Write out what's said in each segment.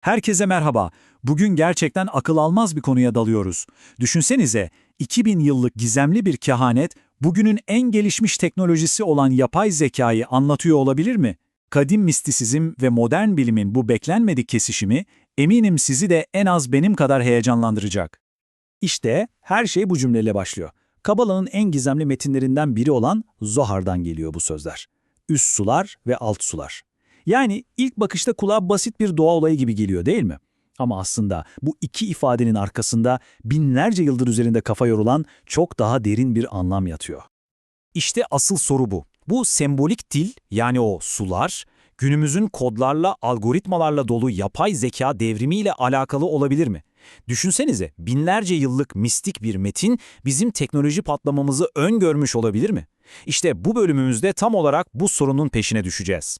Herkese merhaba. Bugün gerçekten akıl almaz bir konuya dalıyoruz. Düşünsenize, 2000 yıllık gizemli bir kehanet, bugünün en gelişmiş teknolojisi olan yapay zekayı anlatıyor olabilir mi? Kadim mistisizm ve modern bilimin bu beklenmedik kesişimi, eminim sizi de en az benim kadar heyecanlandıracak. İşte her şey bu cümleyle başlıyor. Kabala'nın en gizemli metinlerinden biri olan Zohar'dan geliyor bu sözler. Üst sular ve alt sular. Yani ilk bakışta kulağa basit bir doğa olayı gibi geliyor değil mi? Ama aslında bu iki ifadenin arkasında binlerce yıldır üzerinde kafa yorulan çok daha derin bir anlam yatıyor. İşte asıl soru bu. Bu sembolik dil yani o sular günümüzün kodlarla, algoritmalarla dolu yapay zeka devrimiyle alakalı olabilir mi? Düşünsenize binlerce yıllık mistik bir metin bizim teknoloji patlamamızı öngörmüş olabilir mi? İşte bu bölümümüzde tam olarak bu sorunun peşine düşeceğiz.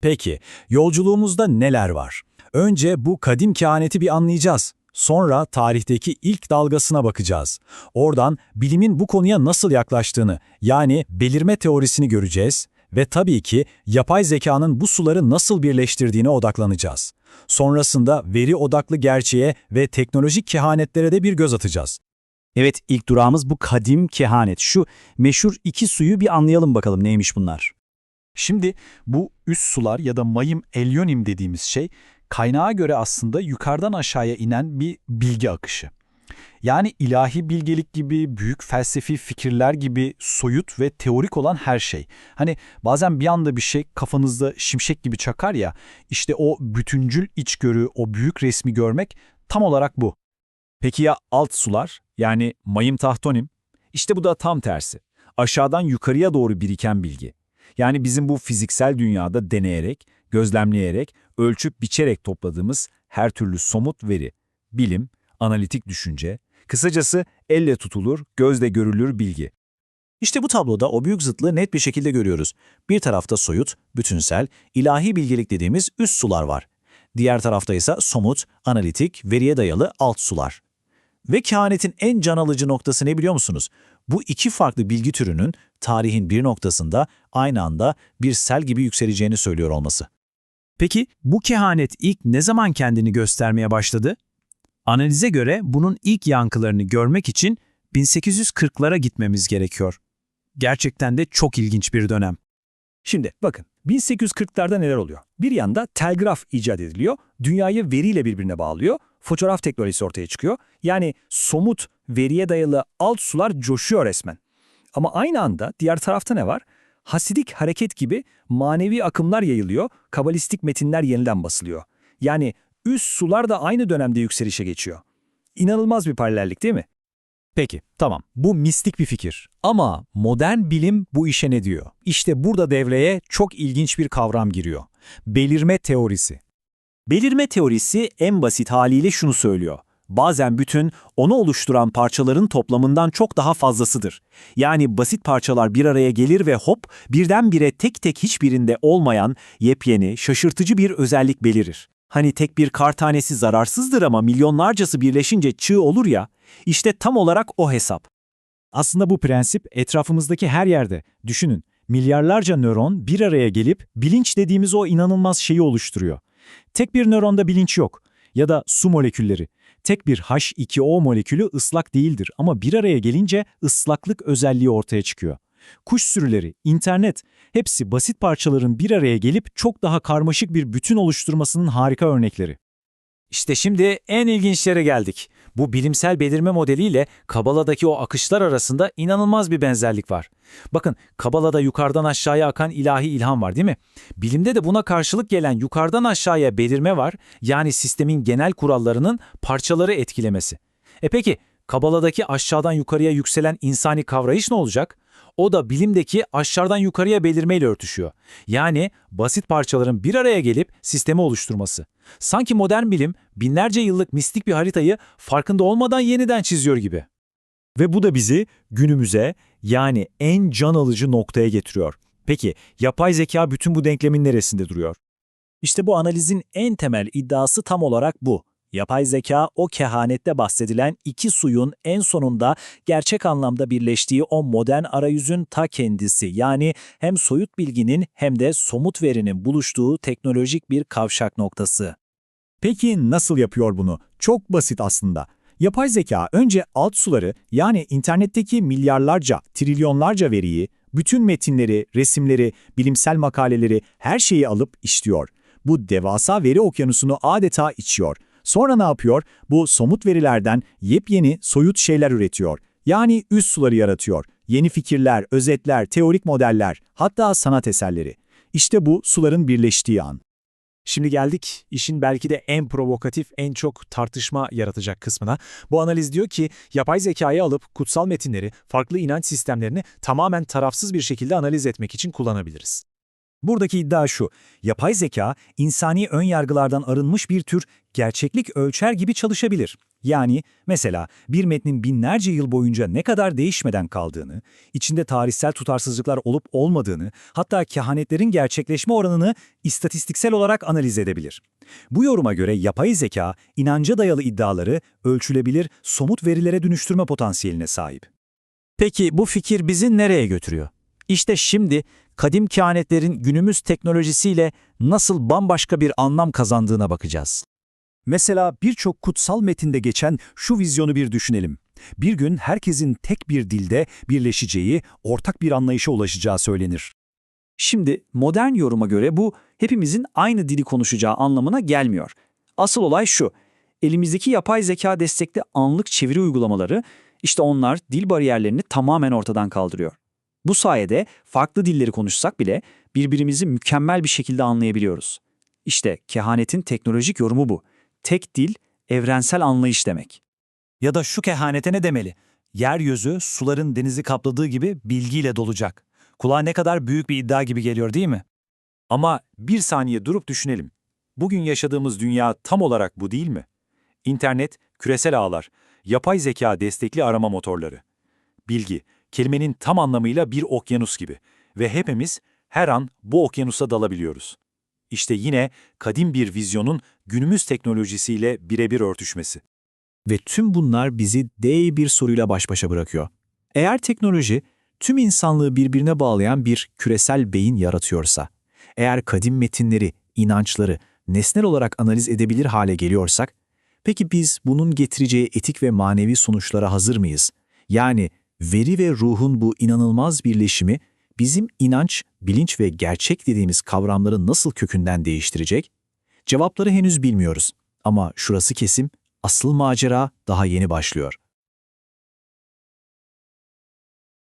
Peki, yolculuğumuzda neler var? Önce bu kadim kehaneti bir anlayacağız. Sonra tarihteki ilk dalgasına bakacağız. Oradan bilimin bu konuya nasıl yaklaştığını, yani belirme teorisini göreceğiz ve tabii ki yapay zekanın bu suları nasıl birleştirdiğine odaklanacağız. Sonrasında veri odaklı gerçeğe ve teknolojik kehanetlere de bir göz atacağız. Evet, ilk durağımız bu kadim kehanet. Şu meşhur iki suyu bir anlayalım bakalım neymiş bunlar. Şimdi bu üst sular ya da mayım elyonim dediğimiz şey kaynağa göre aslında yukarıdan aşağıya inen bir bilgi akışı. Yani ilahi bilgelik gibi, büyük felsefi fikirler gibi soyut ve teorik olan her şey. Hani bazen bir anda bir şey kafanızda şimşek gibi çakar ya, işte o bütüncül içgörü, o büyük resmi görmek tam olarak bu. Peki ya alt sular, yani mayım tahtonim? İşte bu da tam tersi. Aşağıdan yukarıya doğru biriken bilgi. Yani bizim bu fiziksel dünyada deneyerek, gözlemleyerek, ölçüp biçerek topladığımız her türlü somut veri, bilim, analitik düşünce, kısacası elle tutulur, gözle görülür bilgi. İşte bu tabloda o büyük zıtlığı net bir şekilde görüyoruz. Bir tarafta soyut, bütünsel, ilahi bilgelik dediğimiz üst sular var. Diğer tarafta ise somut, analitik, veriye dayalı alt sular. Ve kehanetin en can alıcı noktası ne biliyor musunuz? Bu iki farklı bilgi türünün tarihin bir noktasında aynı anda bir sel gibi yükseleceğini söylüyor olması. Peki bu kehanet ilk ne zaman kendini göstermeye başladı? Analize göre bunun ilk yankılarını görmek için 1840'lara gitmemiz gerekiyor. Gerçekten de çok ilginç bir dönem. Şimdi bakın 1840'larda neler oluyor? Bir yanda telgraf icat ediliyor, dünyayı veriyle birbirine bağlıyor, fotoğraf teknolojisi ortaya çıkıyor. Yani somut, veriye dayalı alt sular coşuyor resmen. Ama aynı anda diğer tarafta ne var? Hasidik hareket gibi manevi akımlar yayılıyor, kabalistik metinler yeniden basılıyor. Yani üst sular da aynı dönemde yükselişe geçiyor. İnanılmaz bir paralellik değil mi? Peki, tamam. Bu mistik bir fikir. Ama modern bilim bu işe ne diyor? İşte burada devreye çok ilginç bir kavram giriyor. Belirme teorisi. Belirme teorisi en basit haliyle şunu söylüyor. Bazen bütün onu oluşturan parçaların toplamından çok daha fazlasıdır. Yani basit parçalar bir araya gelir ve hop birdenbire tek tek hiçbirinde olmayan yepyeni, şaşırtıcı bir özellik belirir. Hani tek bir kar tanesi zararsızdır ama milyonlarcası birleşince çığ olur ya, işte tam olarak o hesap. Aslında bu prensip etrafımızdaki her yerde. Düşünün, milyarlarca nöron bir araya gelip bilinç dediğimiz o inanılmaz şeyi oluşturuyor. Tek bir nöronda bilinç yok ya da su molekülleri. Tek bir H2O molekülü ıslak değildir ama bir araya gelince ıslaklık özelliği ortaya çıkıyor. Kuş sürüleri, internet, hepsi basit parçaların bir araya gelip çok daha karmaşık bir bütün oluşturmasının harika örnekleri. İşte şimdi en ilginçlere geldik. Bu bilimsel belirme modeliyle Kabala'daki o akışlar arasında inanılmaz bir benzerlik var. Bakın Kabala'da yukarıdan aşağıya akan ilahi ilham var değil mi? Bilimde de buna karşılık gelen yukarıdan aşağıya belirme var. Yani sistemin genel kurallarının parçaları etkilemesi. E peki Kabala'daki aşağıdan yukarıya yükselen insani kavrayış ne olacak? O da bilimdeki aşağıdan yukarıya belirmeyle örtüşüyor. Yani basit parçaların bir araya gelip sistemi oluşturması. Sanki modern bilim binlerce yıllık mistik bir haritayı farkında olmadan yeniden çiziyor gibi. Ve bu da bizi günümüze yani en can alıcı noktaya getiriyor. Peki yapay zeka bütün bu denklemin neresinde duruyor? İşte bu analizin en temel iddiası tam olarak bu. Yapay zeka o kehanette bahsedilen iki suyun en sonunda gerçek anlamda birleştiği o modern arayüzün ta kendisi. Yani hem soyut bilginin hem de somut verinin buluştuğu teknolojik bir kavşak noktası. Peki nasıl yapıyor bunu? Çok basit aslında. Yapay zeka önce alt suları yani internetteki milyarlarca, trilyonlarca veriyi, bütün metinleri, resimleri, bilimsel makaleleri, her şeyi alıp işliyor. Bu devasa veri okyanusunu adeta içiyor. Sonra ne yapıyor? Bu somut verilerden yepyeni, soyut şeyler üretiyor. Yani üst suları yaratıyor. Yeni fikirler, özetler, teorik modeller, hatta sanat eserleri. İşte bu suların birleştiği an. Şimdi geldik işin belki de en provokatif, en çok tartışma yaratacak kısmına. Bu analiz diyor ki yapay zekayı alıp kutsal metinleri, farklı inanç sistemlerini tamamen tarafsız bir şekilde analiz etmek için kullanabiliriz. Buradaki iddia şu, yapay zeka, insani ön yargılardan arınmış bir tür gerçeklik ölçer gibi çalışabilir. Yani mesela bir metnin binlerce yıl boyunca ne kadar değişmeden kaldığını, içinde tarihsel tutarsızlıklar olup olmadığını, hatta kehanetlerin gerçekleşme oranını istatistiksel olarak analiz edebilir. Bu yoruma göre yapay zeka, inanca dayalı iddiaları ölçülebilir, somut verilere dönüştürme potansiyeline sahip. Peki bu fikir bizi nereye götürüyor? İşte şimdi kadim kehanetlerin günümüz teknolojisiyle nasıl bambaşka bir anlam kazandığına bakacağız. Mesela birçok kutsal metinde geçen şu vizyonu bir düşünelim. Bir gün herkesin tek bir dilde birleşeceği, ortak bir anlayışa ulaşacağı söylenir. Şimdi modern yoruma göre bu hepimizin aynı dili konuşacağı anlamına gelmiyor. Asıl olay şu, elimizdeki yapay zeka destekli anlık çeviri uygulamaları, işte onlar dil bariyerlerini tamamen ortadan kaldırıyor. Bu sayede farklı dilleri konuşsak bile birbirimizi mükemmel bir şekilde anlayabiliyoruz. İşte kehanetin teknolojik yorumu bu. Tek dil, evrensel anlayış demek. Ya da şu kehanete ne demeli? Yeryüzü suların denizi kapladığı gibi bilgiyle dolacak. Kulağa ne kadar büyük bir iddia gibi geliyor değil mi? Ama bir saniye durup düşünelim. Bugün yaşadığımız dünya tam olarak bu değil mi? İnternet, küresel ağlar, yapay zeka destekli arama motorları. Bilgi, kelimenin tam anlamıyla bir okyanus gibi ve hepimiz her an bu okyanusa dalabiliyoruz. İşte yine kadim bir vizyonun günümüz teknolojisiyle birebir örtüşmesi. Ve tüm bunlar bizi dev bir soruyla baş başa bırakıyor. Eğer teknoloji tüm insanlığı birbirine bağlayan bir küresel beyin yaratıyorsa, eğer kadim metinleri, inançları nesnel olarak analiz edebilir hale geliyorsak, peki biz bunun getireceği etik ve manevi sonuçlara hazır mıyız? Yani veri ve ruhun bu inanılmaz birleşimi bizim inanç, bilinç ve gerçek dediğimiz kavramları nasıl kökünden değiştirecek? Cevapları henüz bilmiyoruz ama şurası kesim, asıl macera daha yeni başlıyor.